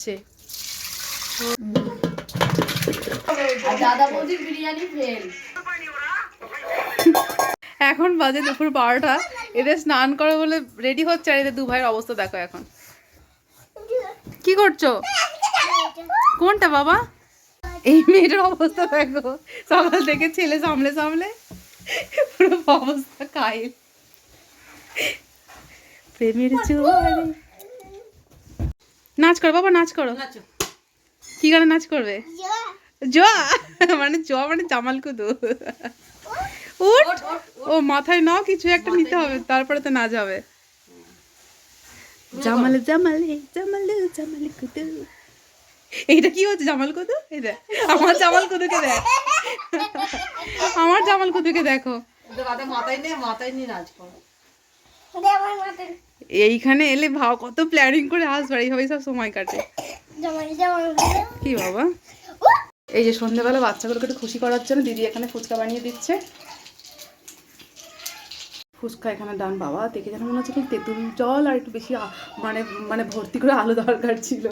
হচ্ছে। দাদা বৌদির বিরিয়ানি ফেল এখন বাজে দুপুর বারোটা। এদের স্নান করে বলে রেডি হচ্ছে আর এদের দু ভাইয়ের অবস্থা দেখো এখন। কি করছ? কোনটা বাবা? এই মেয়েটার অবস্থা দেখো। সকাল থেকে ছেলে সামলে সামলে পুরো অবস্থা কাইল প্রেমের জোয়ারে। নাচ করো বাবা নাচ করো। কি গানে নাচ করবে? জ মানে জ মানে জামাল কুদু। উঠ। ও মাথায় নাও কিছু একটা নিতে হবে তারপরে তো নাচ হবে। জামাল জামালে জামালে জামাল কুদু। এইটা কি হচ্ছে জামাল কুদু? এই দেখ আমার জামাল কুদুকে দেখ। আমার জামাল কুদুকে দেখো। মাথায় নিয়ে মাথায় নিয়ে নাচ করো। এইখানে এলে ভাও, কত প্ল্যানিং করে আসবার এইভাবেই সব সময় কাটে। কি বাবা? এই যে সন্ধ্যেবেলা বাচ্চাগুলোকে একটু খুশি করার জন্য দিদি এখানে ফুচকা বানিয়ে দিচ্ছে। ফুচকা এখানে ডান বাবা, দেখে যেন মনে হচ্ছে তেঁতুল জল আর একটু বেশি মানে মানে ভর্তি করে আলো দরকার ছিল।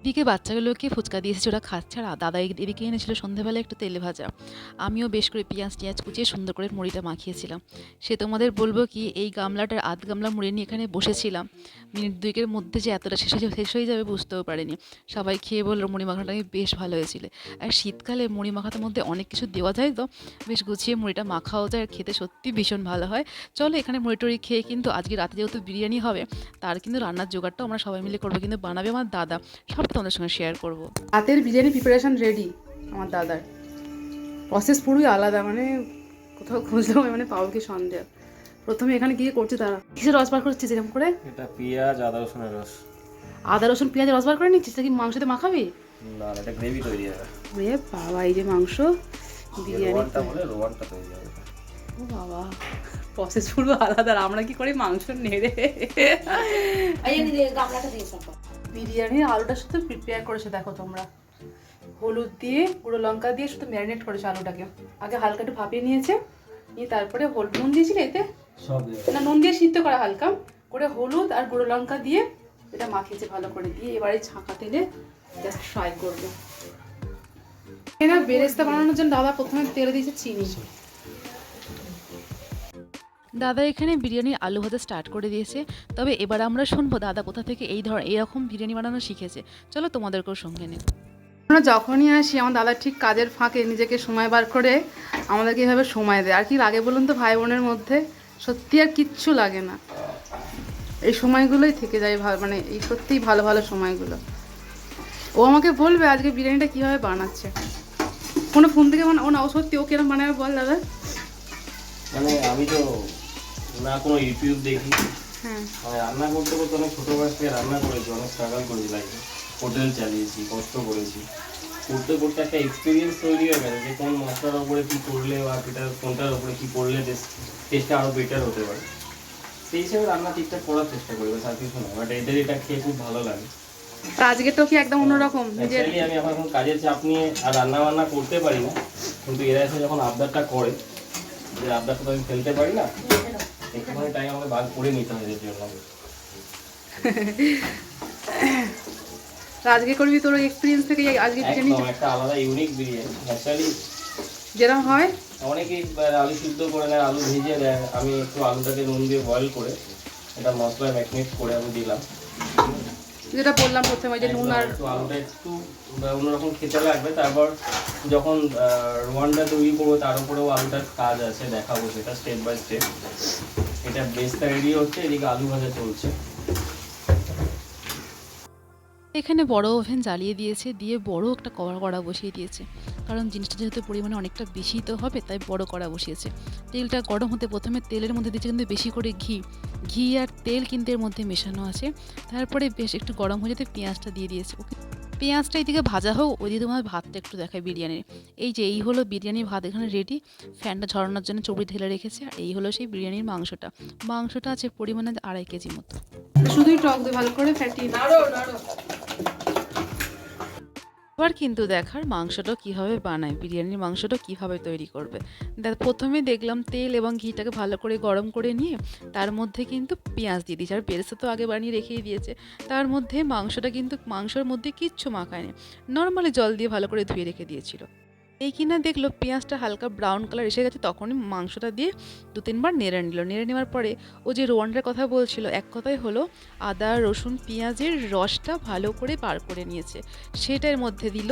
এদিকে বাচ্চাগুলোকে ফুচকা দিয়েছে, ওরা খাচ্ছে। আর দাদা এদিকে- এনেছিল সন্ধ্যেবেলা একটু তেলে ভাজা। আমিও বেশ করে পেঁয়াজ টিয়াজ কুচিয়ে সুন্দর করে মুড়িটা মাখিয়েছিলাম। সে তোমাদের বলব কি, এই গামলাটার আধ গামলা মুড়ি নিয়ে এখানে বসেছিলাম। মিনিট দুইকের মধ্যে যে এতটা শেষ হয়ে শেষ হয়ে যাবে বুঝতেও পারিনি। সবাই খেয়ে বলল মুড়ি মাখাটা বেশ ভালো হয়েছিল। আর শীতকালে মুড়ি মাখাটার মধ্যে অনেক কিছু দেওয়া যায় তো, বেশ গুছিয়ে মুড়িটা মাখাও যায়। আর খেতে সত্যি ভীষণ ভালো হয়। চলো এখানে মুড়ি টুড়ি খেয়ে কিন্তু আজকে রাতে যেহেতু বিরিয়ানি হবে, তার কিন্তু রান্নার জোগাড়টাও আমরা সবাই মিলে করব। কিন্তু বানাবে আমার দাদা। সব তোমাদের সঙ্গে শেয়ার করব। হাতের বিরিয়ানি প্রিপারেশন রেডি আমার দাদার। প্রসেস পুরোই আলাদা মানে কোথাও খুঁজলেও মানে পাবো কি সন্দেহ। প্রথমে এখানে গিয়ে করছে তারা। কিসের রস বার করছিস এরকম করে? এটা পেঁয়াজ আদা রসুনের রস। আদা রসুন পেঁয়াজ রস বার করে নিচ্ছিস? তা কি মাংসতে মাখাবি? না এটা গ্রেভি তৈরি হবে। রে বাবা এই যে মাংস বিরিয়ানি। রোয়ানটা বলে রোয়ানটা তৈরি হবে ও বাবা প্রসেস পুরো আলাদা আমরা কি করি মাংস নেড়ে? গামলাটা দিয়ে সব বিরিয়ানির আলুটা শুধু প্রিপেয়ার করেছে দেখো তোমরা। হলুদ দিয়ে গুঁড়ো লঙ্কা দিয়ে শুধু ম্যারিনেট করেছে আলুটাকে। আগে হালকা একটু ভাপিয়ে নিয়েছে নিয়ে তারপরে হলুদ নুন দিয়েছিলে এতে? না নুন দিয়ে সিদ্ধ করা হালকা। করে হলুদ আর গুঁড়ো লঙ্কা দিয়ে এটা মাখিয়েছে ভালো করে। দিয়ে এবারে ছাঁকা তেলে জাস্ট ফ্রাই করবে। এরা বেরেস্তা বানানোর জন্য দাদা প্রথমে তেলে দিয়েছে চিনি। দাদা এখানে বিরিয়ানির আলু ভাজা স্টার্ট করে দিয়েছে। তবে এবার আমরা শুনব দাদা কোথা থেকে এই ধর এরকম বিরিয়ানি বানানো শিখেছে। চলো তোমাদেরকেও সঙ্গে নিই। আমরা যখনই আসি আমার দাদা ঠিক কাজের ফাঁকে নিজেকে সময় বার করে আমাদেরকে এভাবে সময় দেয়। আর কি লাগে বলুন তো ভাই বোনের মধ্যে? সত্যি আর কিচ্ছু লাগে না। এই সময়গুলোই থেকে যায় ভালো মানে এই সত্যিই ভালো ভালো সময়গুলো। ও আমাকে বলবে আজকে বিরিয়ানিটা কীভাবে বানাচ্ছে। কোনো ফোন থেকে বানা ও না ও সত্যি ও কিরম বানাবে বল দাদা? মানে আমি তো না কোনো ইউটিউব দেখি। হ্যাঁ। মানে রান্না করতে করতে অনেক ছোটো বয়স থেকে রান্না করেছি অনেক স্ট্রাগল করেছি লাইফে হোটেল চালিয়েছি কষ্ট করেছি। করতে করতে একটা এক্সপিরিয়েন্স তৈরি হয়ে গেছে যে কোন মশলার ওপরে কী করলে বা এটা কোনটার ওপরে কী করলে টেস্টটা আরও বেটার হতে পারে। সেই হিসেবে রান্না ঠিকঠাক করার চেষ্টা করি বাস আর কিছু না। বাট এদের এটা খেয়ে খুব ভালো লাগে। আর আজকেরটাও কি একদম অন্যরকম? নিজের আমি এখন কাজের চাপ নিয়ে আর রান্না বান্না করতে পারি না। কিন্তু এরা এসে যখন আবদারটা করে যে আবদারটা তো আমি ফেলতে পারি না একটুখানি টাইম আমাকে ভাগ করে নিতে জন্য। তা আজকে করবি তোর এক্সপিরিয়েন্স থেকে আজকে বিরিয়ানি একটা আলাদা ইউনিক বিরিয়ানি অ্যাকচুয়ালি যেরকম হয়? অনেকেই আলু সিদ্ধ করে নেয় আলু ভেজে দেয়। আমি একটু আলুটাকে নুন দিয়ে বয়েল করে এটা মশলায় ম্যাগনেট করে আমি দিলাম। যেটা বললাম প্রথমে যে নুন আর আলুটা একটু অন্যরকম খেতে লাগবে। তারপর যখন রোয়ানটা তৈরি করব তার উপরেও আলুটার কাজ আছে দেখাবো সেটা স্টেপ বাই স্টেপ এটা বেসটা রেডি হচ্ছে, এদিকে আলু ভাজা চলছে। এখানে বড় ওভেন জ্বালিয়ে দিয়েছে, দিয়ে বড় একটা কভার করা বসিয়ে দিয়েছে। কারণ জিনিসটা যেহেতু পরিমাণে অনেকটা বেশি তো হবে, তাই বড় করা বসিয়েছে। তেলটা গরম হতে প্রথমে তেলের মধ্যে দিচ্ছে কিন্তু বেশি করে ঘি। ঘি আর তেল কিন্তু এর মধ্যে মেশানো আছে। তারপরে বেশ একটু গরম হয়ে যেতে পেঁয়াজটা দিয়ে দিয়েছে। ওকে। পেঁয়াজটা এইদিকে ভাজা হোক ওইদিকে তোমার ভাতটা একটু দেখায় বিরিয়ানির এই যে এই হলো বিরিয়ানির ভাত এখানে রেডি ফ্যানটা ঝরানোর জন্য চবড়ি ঢেলে রেখেছে আর এই হলো সেই বিরিয়ানির মাংসটা। মাংসটা আছে পরিমাণে আড়াই কেজি মতো। শুধুই টক দিয়ে ভালো করে ফ্যাটিয়ে এবার কিন্তু দেখার মাংসটা কীভাবে বানায়, বিরিয়ানির মাংসটা কীভাবে তৈরি করবে। প্রথমে দেখলাম তেল এবং ঘিটাকে ভালো করে গরম করে নিয়ে, তার মধ্যে কিন্তু পেঁয়াজ দিয়ে দিয়েছে। আর বেরেস্তা তো আগে বানিয়ে রেখেই দিয়েছে। তার মধ্যে মাংসটা কিন্তু, মাংসর মধ্যে কিচ্ছু মাখায়নি। নর্মালি জল দিয়ে ভালো করে ধুয়ে রেখে দিয়েছিল। এই কিনা দেখল পেঁয়াজটা হালকা ব্রাউন কালার এসে গেছে, তখনই মাংসটা দিয়ে দু তিনবার নেড়ে নিল। নেড়ে নেওয়ার পরে ও যে রোয়ানটার কথা বলছিল, এক কথাই হলো আদা, রসুন, পেঁয়াজের রসটা ভালো করে বার করে নিয়েছে। সেটার মধ্যে দিল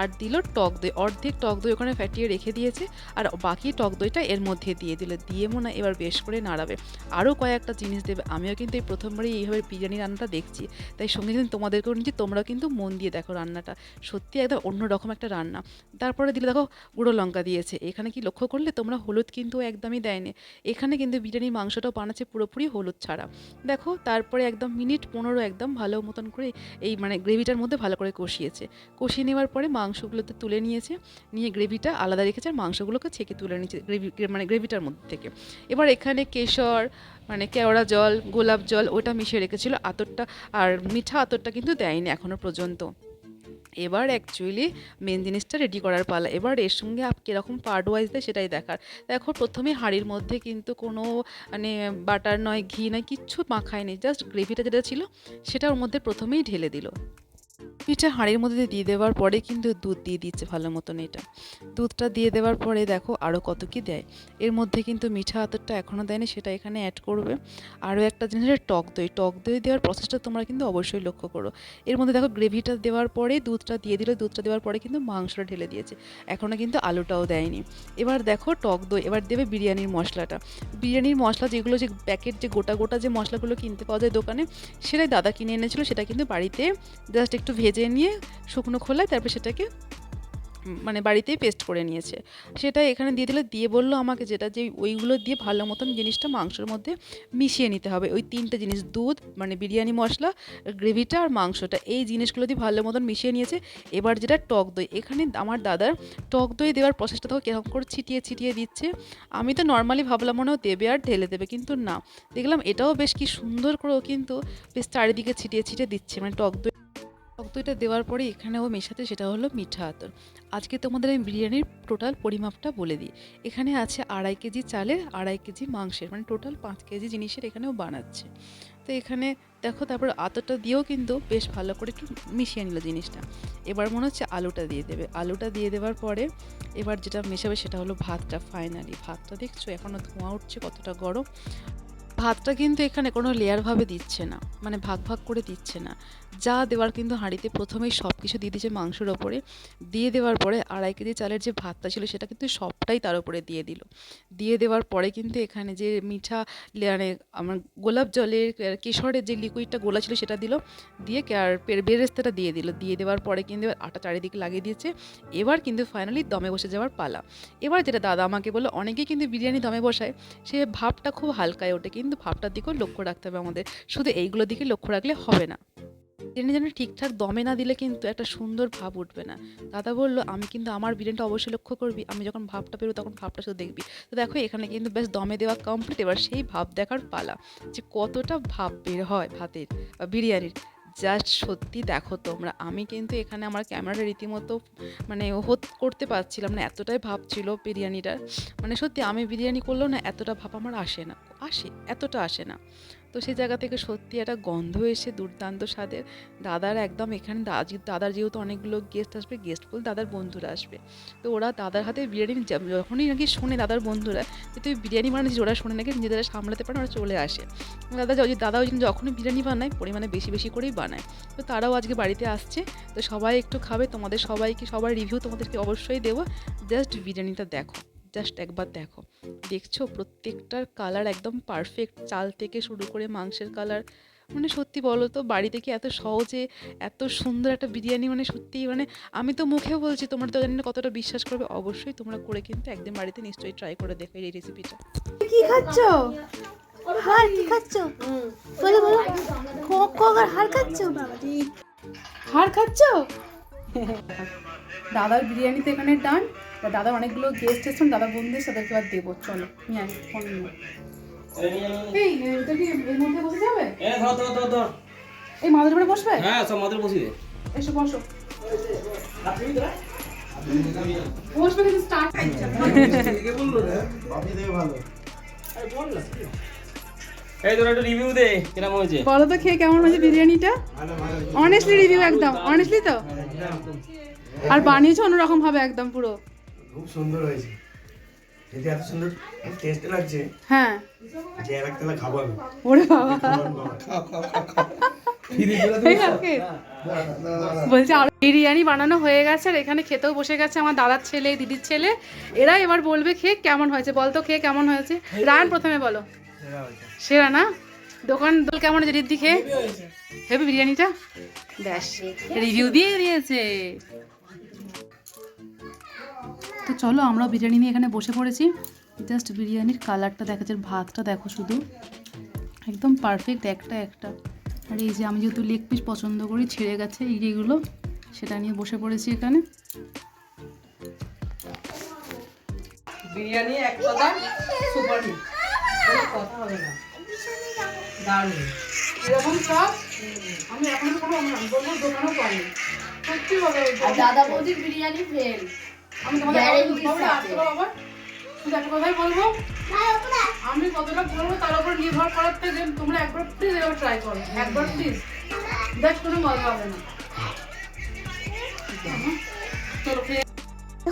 আর দিল টক দই। অর্ধেক টক দই ওখানে ফ্যাটিয়ে রেখে দিয়েছে আর বাকি টক দইটা এর মধ্যে দিয়ে দিল। দিয়ে মনে এবার বেশ করে নাড়াবে। আরও কয়েকটা জিনিস দেবে। আমিও কিন্তু এই প্রথমবারই এইভাবে বিরিয়ানি রান্নাটা দেখছি। তাই সঙ্গে কিন্তু তোমাদেরকেও নিচ্ছি তোমরা কিন্তু মন দিয়ে দেখো রান্নাটা। সত্যি একদম অন্যরকম একটা রান্না। তারপরে দিলে দেখো, গুঁড়ো লঙ্কা দিয়েছে। এখানে কি লক্ষ্য করলে? তোমরা হলুদ কিন্তু একদমই দেয়নি। এখানে কিন্তু বিরিয়ানির মাংসটাও বানাচ্ছে পুরোপুরি হলুদ ছাড়া। দেখো, তারপরে একদম মিনিট পনেরো একদম ভালো মতন করে এই মানে গ্রেভিটার মধ্যে ভালো করে কষিয়েছে। কষিয়ে নেওয়ার পরে মাংসগুলোতে তুলে নিয়েছে। নিয়ে গ্রেভিটা আলাদা রেখেছে আর মাংসগুলোকে ছেঁকে তুলে নিয়েছে গ্রেভি মানে গ্রেভিটার মধ্যে থেকে। এবার এখানে কেশর মানে কেওড়া জল, গোলাপ জল, ওটা মিশিয়ে রেখেছিল। আতরটা আর মিঠা আতরটা কিন্তু দেয়নি এখনও পর্যন্ত। এবার অ্যাকচুয়ালি মেন জিনিসটা রেডি করার পালা। এবার এর সঙ্গে কীরকম পার্ট ওয়াইজ দেয় সেটাই দেখার। দেখো, প্রথমে হাঁড়ির মধ্যে কিন্তু কোনো মানে বাটার নয়, ঘি নয়, কিচ্ছু মাখায়নি। জাস্ট গ্রেভিটা যেটা ছিল, সেটা ওর মধ্যে প্রথমেই ঢেলে দিল। পিঠা হাঁড়ির মধ্যে দিয়ে দেওয়ার পরে কিন্তু দুধ দিয়ে দিচ্ছে ভালো মতন এটা। দুধটা দিয়ে দেওয়ার পরে দেখো আরও কত কি দেয়। এর মধ্যে কিন্তু মিঠা আতরটা এখনও দেয়নি, সেটা এখানে অ্যাড করবে। আরও একটা জিনিস টক দই। টক দই দেওয়ার প্রসেসটা তোমরা কিন্তু অবশ্যই লক্ষ্য করো। এর মধ্যে দেখো গ্রেভিটা দেওয়ার পরে দুধটা দিয়ে দিল, দুধটা দেওয়ার পরে কিন্তু মাংসটা ঢেলে দিয়েছে। এখনও কিন্তু আলুটাও দেয়নি। এবার দেখো টক দই, এবার দেবে বিরিয়ানির মশলাটা। বিরিয়ানির মশলা যেগুলো যে প্যাকেট যে গোটা গোটা যে মশলাগুলো কিনতে পাওয়া যায় দোকানে, সেটাই দাদা কিনে এনেছিল, সেটা কিন্তু বাড়িতে জাস্ট একটু ভেজে নিয়ে শুকনো খোলায় তারপর সেটাকে মানে বাড়িতেই পেস্ট করে নিয়েছে। সেটা এখানে দিয়ে দিলে, দিয়ে বলল আমাকে যেটা যে ওইগুলো দিয়ে ভালো মতন জিনিসটা মাংসের মধ্যে মিশিয়ে নিতে হবে। ওই তিনটে জিনিস, দুধ মানে বিরিয়ানি মশলা, গ্রেভিটা আর মাংসটা, এই জিনিসগুলো দিয়ে ভালো মতন মিশিয়ে নিয়েছে। এবার যেটা টক দই, এখানে আমার দাদার টক দই দেওয়ার প্রসেসটা তো কীরকম করে ছিটিয়ে ছিটিয়ে দিচ্ছে। আমি তো নর্মালি ভাবলাম মনে দেবে আর ঢেলে দেবে, কিন্তু না। দেখলাম এটাও বেশ কি সুন্দর করেও কিন্তু বেশ চারিদিকে ছিটিয়ে ছিটিয়ে দিচ্ছে মানে টক দই টক এটা দেওয়ার পরে এখানেও মেশাতে সেটা হলো মিঠা আতর। আজকে তোমাদের আমি বিরিয়ানির টোটাল পরিমাপটা বলে দিই। এখানে আছে আড়াই কেজি চালের, আড়াই কেজি মাংসের মানে টোটাল পাঁচ কেজি জিনিসের এখানেও বানাচ্ছে। তো এখানে দেখো তারপর আতরটা দিয়েও কিন্তু বেশ ভালো করে একটু মিশিয়ে নিল জিনিসটা। এবার মনে হচ্ছে আলুটা দিয়ে দেবে। আলুটা দিয়ে দেওয়ার পরে এবার যেটা মেশাবে সেটা হলো ভাতটা ফাইনালি ভাতটা দেখছ এখনও ধোঁয়া উঠছে কতটা গরম। ভাতটা কিন্তু এখানে কোনো লেয়ারভাবে দিচ্ছে না। মানে ভাগ ভাগ করে দিচ্ছে না। যা দেওয়ার কিন্তু হাঁড়িতে প্রথমেই সব কিছু দিয়ে দিয়েছে মাংসের ওপরে। দিয়ে দেওয়ার পরে আড়াই কেজি চালের যে ভাতটা ছিল সেটা কিন্তু সবটাই তার উপরে দিয়ে দিল। দিয়ে দেওয়ার পরে কিন্তু এখানে যে মিঠা মানে আমার গোলাপ জলের কেশরের যে লিকুইডটা গোলা ছিল সেটা দিল। দিয়ে আর বেরেস্তাটা দিয়ে দিল। দিয়ে দেওয়ার পরে কিন্তু আটা চারিদিকে লাগিয়ে দিয়েছে। এবার কিন্তু ফাইনালি দমে বসে যাওয়ার পালা। এবার যেটা দাদা আমাকে বলল, অনেকেই কিন্তু বিরিয়ানি দমে বসায়। সে ভাবটা খুব হালকায় ওঠে, কিন্তু ভাবটার দিকেও লক্ষ্য রাখতে হবে আমাদের। শুধু এইগুলোর দিকে লক্ষ্য রাখলে হবে না। বিরিয়ানি যেন ঠিকঠাক দমে না দিলে কিন্তু একটা সুন্দর ভাব উঠবে না। দাদা বলল, আমি কিন্তু আমার বিরিয়ানিটা অবশ্যই লক্ষ্য করবি। আমি যখন ভাবটা পেরো তখন ভাবটা শুধু দেখবি। তো দেখো, এখানে কিন্তু বেশ দমে দেওয়া কমপ্লিট এবার সেই ভাব দেখার পালা যে কতটা ভাব বের হয় ভাতের বা বিরিয়ানির। জাস্ট সত্যি দেখো তোমরা, আমি কিন্তু এখানে আমার ক্যামেরাটা রীতিমতো মানে হোত করতে পারছিলাম না, এতটাই ভাব ছিল বিরিয়ানিটার। মানে সত্যি আমি বিরিয়ানি করলেও না, এতটা ভাব আমার আসে না। আসে, এতটা আসে না। তো সেই জায়গা থেকে সত্যি একটা গন্ধ এসে দুর্দান্ত স্বাদের। দাদার একদম এখানে দাদার যেহেতু অনেকগুলো গেস্ট আসবে গেস্ট বলতে দাদার বন্ধুরা আসবে। তো ওরা দাদার হাতে বিরিয়ানি যখনই নাকি শোনে দাদার বন্ধুরা যে, তুই বিরিয়ানি বানাচ্ছিস, ওরা শোনে নাকি নিজেদের সামলাতে পারে, ওরা চলে আসে। দাদা দাদা ওই যখনই বিরিয়ানি বানায়, পরিমাণে বেশি বেশি করেই বানায়। তো তারাও আজকে বাড়িতে আসছে। তো সবাই একটু খাবে, তোমাদের সবাইকে, সবার রিভিউ তোমাদেরকে অবশ্যই দেবো। জাস্ট বিরিয়ানিটা দেখো। জাস্ট একবার দেখো। দেখছ প্রত্যেকটার কালার একদম পারফেক্ট চাল থেকে শুরু করে মাংসের কালার মানে সত্যি বলো তো বাড়িতে কি এত সহজে এত সুন্দর একটা বিরিয়ানি মানে সত্যিই মানে আমি তো মুখে বলছি তোমরা তো জানি না কতটা বিশ্বাস করবে। অবশ্যই তোমরা করে কিন্তু একদিন বাড়িতে নিশ্চয়ই ট্রাই করে দেখো এই রেসিপিটা কি খাচ্ছ? হার কি খাচ্ছ? বলো বলো। কক কক আর হার খাচ্ছ? হাড় খাচ্ছ? দাদার বিরিয়ানি তো এখানে ডান দাদা অনেকগুলো গেস্ট এসছেন দাদা বন্ধুদের সাথে এবার দেবো। চলো নিয়ে আসি ফোন নিয়ে এই এটা কি এর মধ্যে বসে যাবে? ধর ধর ধর ধর। এই মাদের উপরে বসবে? হ্যাঁ সব মাদের বসিয়ে দে। এসো বসো। বসবে কিন্তু স্টার্ট এই তোর একটু রিভিউ দে কিরম হয়েছে? বলো তো খেয়ে কেমন হয়েছে বিরিয়ানিটা? অনেস্টলি রিভিউ একদম অনেস্টলি তো? আর বানিয়েছো অন্যরকম ভাবে একদম পুরো? খুব সুন্দর হয়েছে। যদি এত সুন্দর টেস্ট লাগছে। হ্যাঁ। যে আর একটা খাব আমি। ওরে বাবা? বলছি আর বিরিয়ানি বানানো হয়ে গেছে আর এখানে খেতেও বসে গেছে আমার দাদার ছেলে দিদির ছেলে। এরা এবার বলবে খেয়ে কেমন হয়েছে? বল তো খেয়ে কেমন হয়েছে? রায়ন প্রথমে বলো। সেরা না? দোকান দোল কেমন হয়েছে রিদ্ধি খেয়ে হেবি বিরিয়ানিটা? ব্যাস রিভিউ দিয়ে দিয়েছে তো চলো আমরা বিরিয়ানি নিয়ে এখানে বসে পড়েছি। জাস্ট বিরিয়ানির কালারটা দেখা যাচ্ছে ভাতটা দেখো শুধু। একদম পারফেক্ট একটা একটা। আর এই যে আমি যেহেতু লেগ পিস পছন্দ করি ছেড়ে গেছে এই সেটা নিয়ে বসে পড়েছি এখানে। বিরিয়ানি এক কথা সুপার হিট আমি কতটা বলব তার উপর নির্ভর করার থেকে তোমরা একবার প্লিজ এবার ট্রাই করো একবার প্লিজ দেখ কোনো মজা হবে না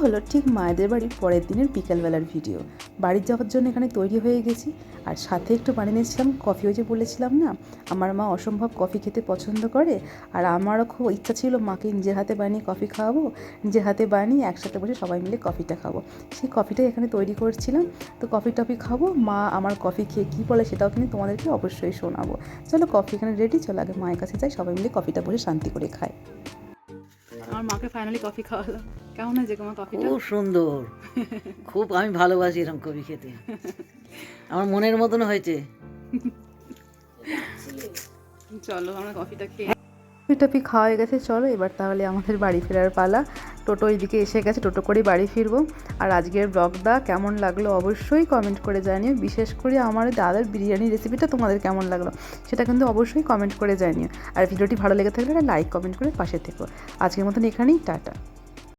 হলো ঠিক মায়েদের বাড়ির পরের দিনের বিকালবেলার ভিডিও। বাড়ি যাওয়ার জন্য এখানে তৈরি হয়ে গেছি। আর সাথে একটু বানিয়ে নিয়েছিলাম কফি ওই যে বলেছিলাম না? আমার মা অসম্ভব কফি খেতে পছন্দ করে। আর আমারও খুব ইচ্ছা ছিল, মাকে নিজের হাতে বানিয়ে কফি খাওয়াবো, নিজের হাতে বানিয়ে একসাথে বসে সবাই মিলে কফিটা খাব। সেই কফিটাই এখানে তৈরি করছিলাম। তো কফি টফি খাব, মা আমার কফি খেয়ে কী বলে সেটাও কিন্তু তোমাদেরকে অবশ্যই শোনাবো। চলো কফি এখানে রেডি চলো আগে মায়ের কাছে যাই, সবাই মিলে কফিটা বসে শান্তি করে খাই। আমার মাকে ফাইনালি কফি খাওয়ালাম। কেমন হয়েছে তোমার কফিটা খুব সুন্দর। খুব আমি ভালোবাসি এরকম কফি খেতে। আমার মনের মতন হয়েছে। চলো আমরা কফিটা খেয়ে টফি খাওয়া হয়ে গেছে, চলো এবার তাহলে আমাদের বাড়ি ফেরার পালা। টোটো এইদিকে এসে গেছে, টোটো করে বাড়ি ফিরবো। আর আজকের ব্লগটা কেমন লাগল অবশ্যই কমেন্ট করে জানিও। বিশেষ করে আমার দাদার বিরিয়ানি রেসিপিটা তোমাদের কেমন লাগল সেটা কিন্তু অবশ্যই কমেন্ট করে জানিও। আর ভিডিওটি ভালো লেগে থাকলে লাইক কমেন্ট করে পাশে থেকো। আজকের মতন এখানেই, টাটা।